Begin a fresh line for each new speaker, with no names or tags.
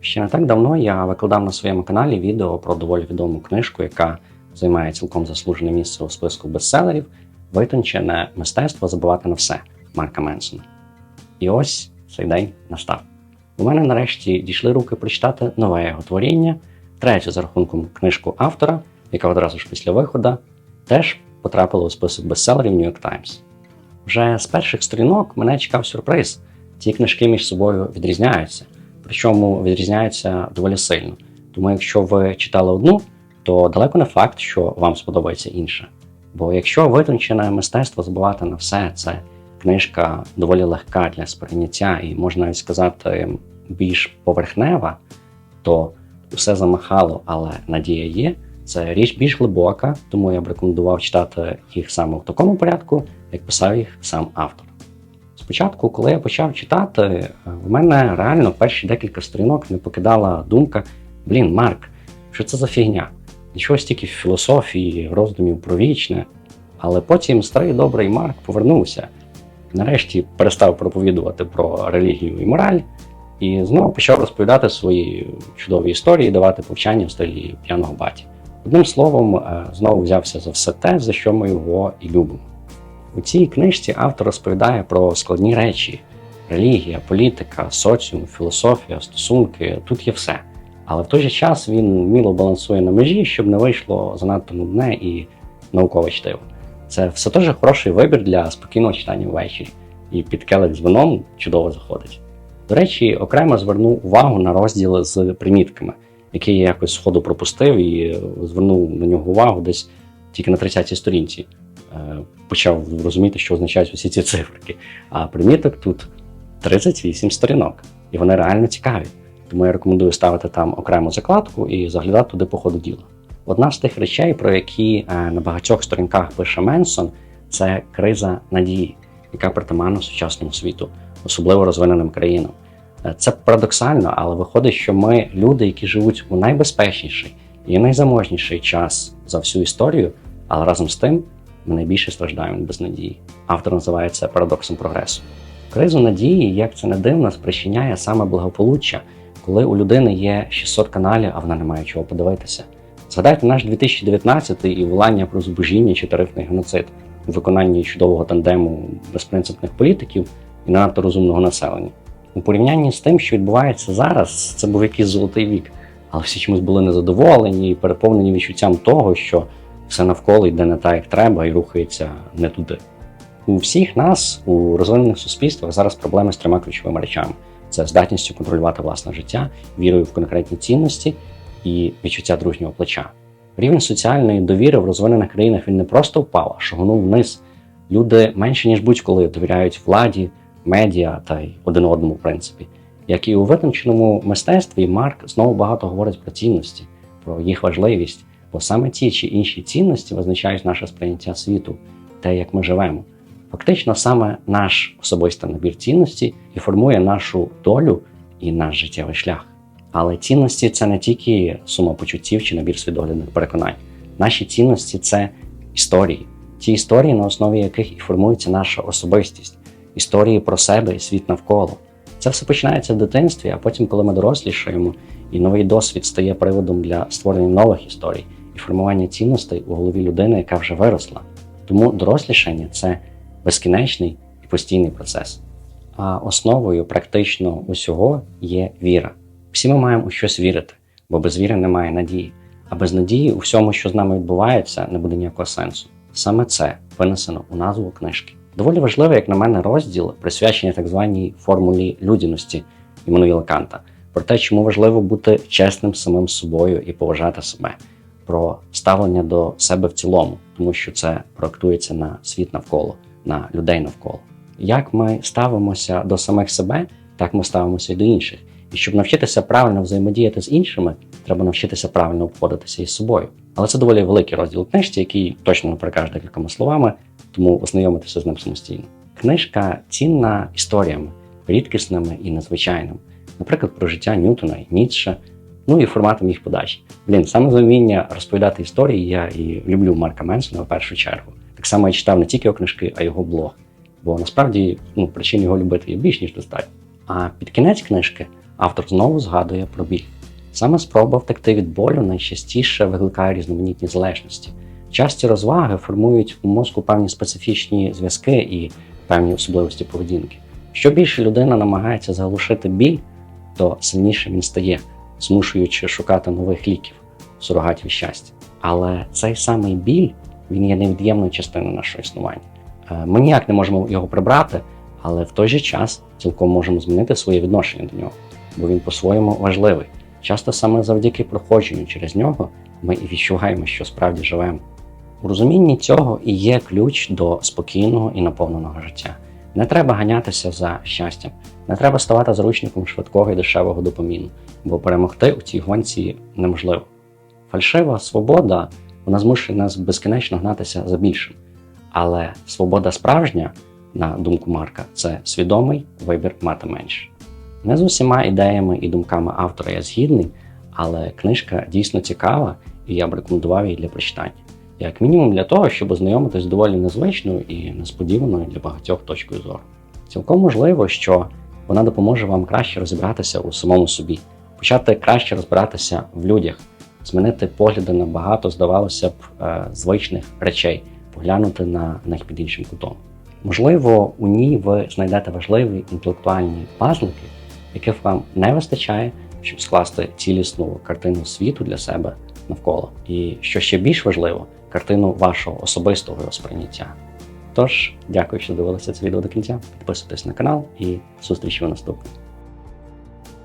Ще не так давно я викладав на своєму каналі відео про доволі відому книжку, яка займає цілком заслужене місце у списку бестселерів Витончене мистецтво забувати на все Марка Менсона. І ось цей день настав. У мене нарешті дійшли руки прочитати нове його творіння, третю за рахунком книжку автора, яка одразу ж після виходу теж потрапила у список бестселерів New York Times. Вже з перших сторінок мене чекав сюрприз. Ці книжки між собою відрізняються, причому відрізняються доволі сильно. Тому якщо ви читали одну, то далеко не факт, що вам сподобається інша. Бо якщо витончене мистецтво забувати на все, це книжка доволі легка для сприйняття і можна сказати більш поверхнева, то усе замахало, але надія є. Це річ більш глибока, тому я б рекомендував читати їх саме в такому порядку, як писав їх сам автор. Спочатку, коли я почав читати, в мене реально перші декілька сторінок не покидала думка: блін, Марк, що це за фігня? Нічого стільки філософії, роздумів про вічне. Але потім старий добрий Марк повернувся, нарешті перестав проповідувати про релігію і мораль, і знову почав розповідати свої чудові історії, давати повчання в стилі п'яного баті. Одним словом, е, знову взявся за все те, за що ми його і любимо. У цій книжці автор розповідає про складні речі: релігія, політика, соціум, філософія, стосунки тут є все. Але в той же час він міло балансує на межі, щоб не вийшло занадто нудне і наукове чтиво. Це все теж хороший вибір для спокійного читання ввечері, і під келих з вином чудово заходить. До речі, окремо звернув увагу на розділ з примітками, який я якось сходу пропустив і звернув на нього увагу десь тільки на 30-й сторінці. Е, почав розуміти, що означають усі ці циферки. А приміток тут 38 сторінок, і вони реально цікаві. Тому я рекомендую ставити там окрему закладку і заглядати туди по ходу діла. Одна з тих речей, про які е, на багатьох сторінках пише Менсон, це криза надії, яка притаманна сучасному світу, особливо розвиненим країнам. Е, це парадоксально, але виходить, що ми люди, які живуть у найбезпечніший і найзаможніший час за всю історію, але разом з тим ми найбільше страждаємо від безнадії. Автор називає це парадоксом прогресу. Кризу надії, як це не дивно, спричиняє саме благополуччя, коли у людини є 600 каналів, а вона не має чого подивитися. Згадайте наш 2019 і волання про зубожіння чи тарифний геноцид у виконанні чудового тандему безпринципних політиків і надто розумного населення. У порівнянні з тим, що відбувається зараз, це був якийсь золотий вік, але всі чомусь були незадоволені і переповнені відчуттям того, що все навколо йде не так, як треба, і рухається не туди. У всіх нас, у розвинених суспільствах, зараз проблеми з трьома ключовими речами: це здатністю контролювати власне життя, вірою в конкретні цінності і відчуття дружнього плеча. Рівень соціальної довіри в розвинених країнах він не просто впав, а шагнув вниз. Люди менше ніж будь-коли довіряють владі, медіа та й один одному, в принципі. Як і у витонченому мистецтві, Марк знову багато говорить про цінності, про їх важливість, бо саме ті чи інші цінності визначають наше сприйняття світу, те, як ми живемо. Фактично, саме наш особистий набір цінностей і формує нашу долю і наш життєвий шлях. Але цінності це не тільки сума почуттів чи набір свідоглядних переконань. Наші цінності це історії, ті історії, на основі яких і формується наша особистість, історії про себе і світ навколо. Це все починається в дитинстві, а потім, коли ми дорослішаємо, і новий досвід стає приводом для створення нових історій і формування цінностей у голові людини, яка вже виросла. Тому дорослішання це безкінечний і постійний процес. А основою практично усього є віра. Всі ми маємо у щось вірити, бо без віри немає надії. А без надії у всьому, що з нами відбувається, не буде ніякого сенсу. Саме це винесено у назву книжки. Доволі важливий, як на мене, розділ присвячений так званій формулі людяності Іммануїла Канта, про те, чому важливо бути чесним самим собою і поважати себе, про ставлення до себе в цілому, тому що це проектується на світ навколо, на людей навколо. Як ми ставимося до самих себе, так ми ставимося і до інших. І щоб навчитися правильно взаємодіяти з іншими, треба навчитися правильно обходитися із собою. Але це доволі великий розділ книжці, який точно не перекаже декількома словами, тому ознайомитися з ним самостійно. Книжка цінна історіями, рідкісними і незвичайними, наприклад, про життя Ньютона і Ніцше, ну і форматом їх подачі. Блін, саме за розповідати історії я і люблю Марка Менсона в першу чергу. Так само я читав не тільки його книжки, а й його блог. Бо насправді ну, причин його любити є більш ніж достатньо. А під кінець книжки автор знову згадує про біль. Саме спроба втекти від болю найчастіше викликає різноманітні залежності. Часті розваги формують у мозку певні специфічні зв'язки і певні особливості поведінки. Що більше людина намагається заглушити біль, то сильніше він стає, змушуючи шукати нових ліків, сурогатів щастя. Але цей самий біль він є невід'ємною частиною нашого існування. Е, Ми ніяк не можемо його прибрати, але в той же час цілком можемо змінити своє відношення до нього, бо він по-своєму важливий. Часто саме завдяки проходженню через нього ми і відчуваємо, що справді живемо. У розумінні цього і є ключ до спокійного і наповненого життя. Не треба ганятися за щастям, не треба ставати заручником швидкого і дешевого допоміну, бо перемогти у цій гонці неможливо. Фальшива свобода вона змушує нас безкінечно гнатися за більшим. Але свобода справжня, на думку Марка, це свідомий вибір мати менше. Не з усіма ідеями і думками автора я згідний, але книжка дійсно цікава, і я б рекомендував її для прочитання. Як мінімум для того, щоб ознайомитись з доволі незвичною і несподіваною для багатьох точкою зору. Цілком можливо, що вона допоможе вам краще розібратися у самому собі, почати краще розбиратися в людях, змінити погляди на багато, здавалося б, е, звичних речей, поглянути на них під іншим кутом. Можливо, у ній ви знайдете важливі інтелектуальні пазлики, яких вам не вистачає, щоб скласти цілісну картину світу для себе навколо. І що ще більш важливо, картину вашого особистого сприйняття. Тож, дякую, що дивилися це відео до кінця. Підписуйтесь на канал і зустрічі в наступному.